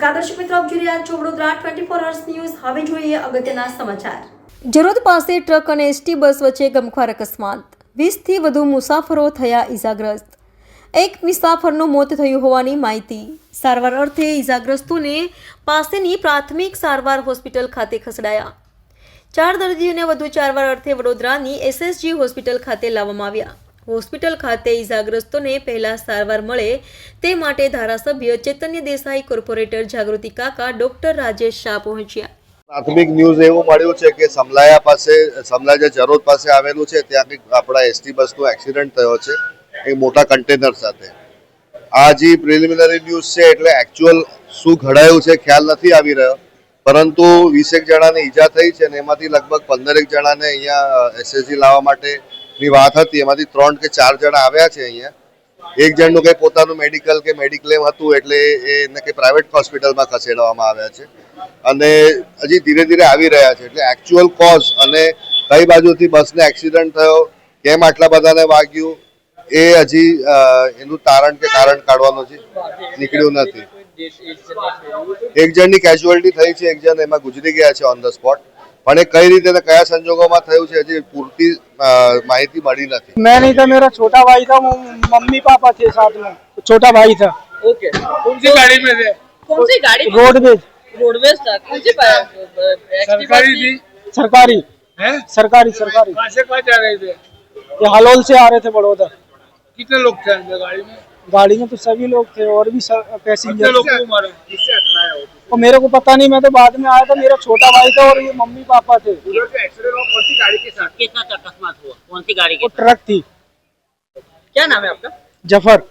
દર્શક મિત્રો, આપ જોઈ રહ્યા છો Vadodara twenty four hours news હવે જોઈએ અગત્યના સમાચાર. જરોદ પાસે ટ્રક અને એસટી બસ વચ્ચે ગમખ્વાર અકસ્માત. વીસથી વધુ મુસાફરો થયા ઈજાગ્રસ્ત. એક મુસાફરનું મોત થયું હોવાની માહિતી. સારવાર અર્થે ઈજાગ્રસ્તોને પાસેની પ્રાથમિક સારવાર હોસ્પિટલ ખાતે ખસેડાયા. ચાર દર્દીઓને વધુ ચારવાર અર્થે વડોદરાની એસએસજી હોસ્પિટલ ખાતે લાવવામાં આવ્યા. હોસ્પિટલ ખાતે ઈજાગ્રસ્તોને પહેલા સારવાર મળે તે માટે ધારાસભ્ય ચેતન્ય દેસાઈ કોર્પોરેટર જાગૃતિ કાકા ડોક્ટર રાજેશ શાહ પહોંચ્યા. પ્રાથમિક ન્યૂઝ એવું મળ્યું છે કે સમલાયા પાસે, સમલાયા જે જરોદ પાસે આવેલું છે, ત્યાં કંઈક આપણા એસટી બસનો એક્સિડન્ટ થયો છે, એક મોટા કન્ટેનર સાથે. આ જે પ્રિલિમિનરી ન્યૂઝ છે એટલે એકચ્યુઅલ શું ઘડાયું છે ખ્યાલ નથી આવી રહ્યો. પરંતુ વીસેક જણાને ઈજા થઈ છે ને એમાંથી લગભગ પંદરેક જણાને અહીંયા એસએસજી લાવવા માટેની વાત હતી, એમાંથી ત્રણ કે ચાર જણા આવ્યા છે અહીંયા. એક જણનું કંઈ પોતાનું મેડિકલ કે મેડિક્લેમ હતું એટલે એને કંઈ પ્રાઇવેટ હોસ્પિટલમાં ખસેડવામાં આવ્યા છે. અને હજી ધીરે ધીરે આવી રહ્યા છે, એટલે એકચ્યુઅલ કોઝ અને કઈ બાજુથી બસને એક્સિડન્ટ થયો, કેમ આટલા બધાને વાગ્યું, એ હજી એનું તારણ કે કારણ કાઢવાનું છે નીકળ્યું નથી. એક જણની કેઝ્યુઅલિટી થઈ છે, એક જણ એમાં ગુજરી ગયા છે ઓન ધ સ્પોટ પણ એ કઈ રીતે ને કયા સંજોગોમાં થયું છે હજી પૂરતી અ, માહિતી મળી નથી मैं नहीं था मेरा छोटा भाई था वो मम्मी पापा थे साथ में छोटा भाई था ओके कौन सी गाड़ी में थे कौन सी गाड़ी रोडवेज रोडवेज था कौन सी सरकारी थी सरकारी हैं सरकारी सरकारी कहाँ से कहाँ जा रहे थे ये हलोल से आ रहे थे बड़ौदा कितने लोग थे अंदर गाड़ी में गाड़ी में तो सभी लोग थे और भी पैसेंजर हो और मेरे को पता नहीं मैं तो बाद में आया था मेरा छोटा भाई था और ये मम्मी पापा थे। वो उधर से एक्सीडेंट हुआ कौन सी गाड़ी के साथ? किसका अकस्मात हुआ? कौन सी गाड़ी के ट्रक थी। क्या नाम है आपका? ज़फ़र।